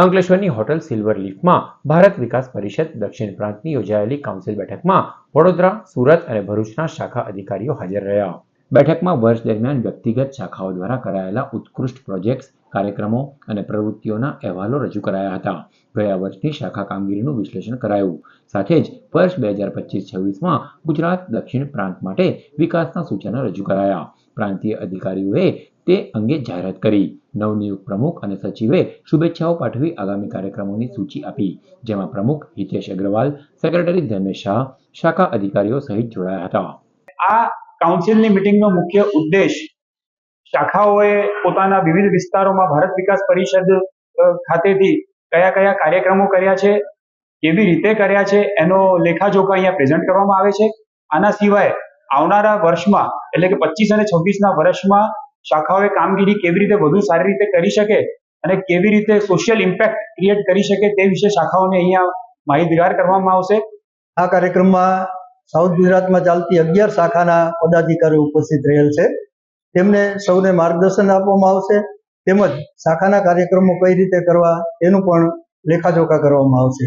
અંકલેશ્વરની hotel silver લીફમાં ભારત વિકાસ પરિષદ દક્ષિણ પ્રાંતની યોજાયેલી કાઉન્સિલ બેઠકમાં વડોદરા, સુરત અને ભરૂચના શાખા અધિકારીઓ હાજર રહ્યા. બેઠકમાં વર્ષ દરમિયાન વ્યક્તિગત શાખાઓ દ્વારા કરાયેલા ઉત્કૃષ્ટ પ્રોજેક્ટ્સ, કાર્યક્રમો અને પ્રવૃત્તિઓના અહેવાલો રજૂ કરાયા હતા. ગયા વર્ષની શાખા કામગીરીનું વિશ્લેષણ કરાયું. સાથે જ વર્ષ બે હજાર પચીસ છવ્વીસમાં ગુજરાત દક્ષિણ પ્રાંત માટે વિકાસના સૂચનો રજૂ કરાયા. પ્રાંતીય અધિકારીઓએ તે અંગે જાહેરાત કરી. નવનિયુક્ત પ્રમુખ અને સચિવે શુભેચ્છાઓ પાઠવી આગામી કાર્યક્રમોની સૂચિ આપી. જેમાં પ્રમુખ હિતેશ અગ્રવાલ, સેક્રેટરી ધર્મેશ શાહ, શાખા અધિકારીઓ સહિત જોડાયા હતા. આ કાઉન્સિલની મિટિંગનો મુખ્ય ઉદ્દેશ શાખાઓએ પોતાના વિવિધ વિસ્તારોમાં ભારત વિકાસ પરિષદ ખાતેથી કયા કયા કાર્યક્રમો કર્યા છે, કેવી રીતે કર્યા છે, એનો લેખાજોખા અહીંયા પ્રેઝન્ટ કરવામાં આવે છે. આના સિવાય આવનારા વર્ષમાં, એટલે કે પચીસ અને છવ્વીસના વર્ષમાં શાખાઓએ કામગીરી કેવી રીતે વધુ સારી રીતે કરી શકે અને કેવી રીતે સોશિયલ ઇમ્પેક્ટ ક્રિએટ કરી શકે તે વિશે શાખાઓને અહીંયા માહિતગાર કરવામાં આવશે. આ કાર્યક્રમમાં સાઉથ ગુજરાતમાં ચાલતી અગિયાર શાખાના પદાધિકારીઓ ઉપસ્થિત રહેલ છે. તેમને સૌને માર્ગદર્શન આપવામાં આવશે તેમજ શાખાના કાર્યક્રમો કઈ રીતે કરવા તેનું પણ લેખાજોખા કરવામાં આવશે.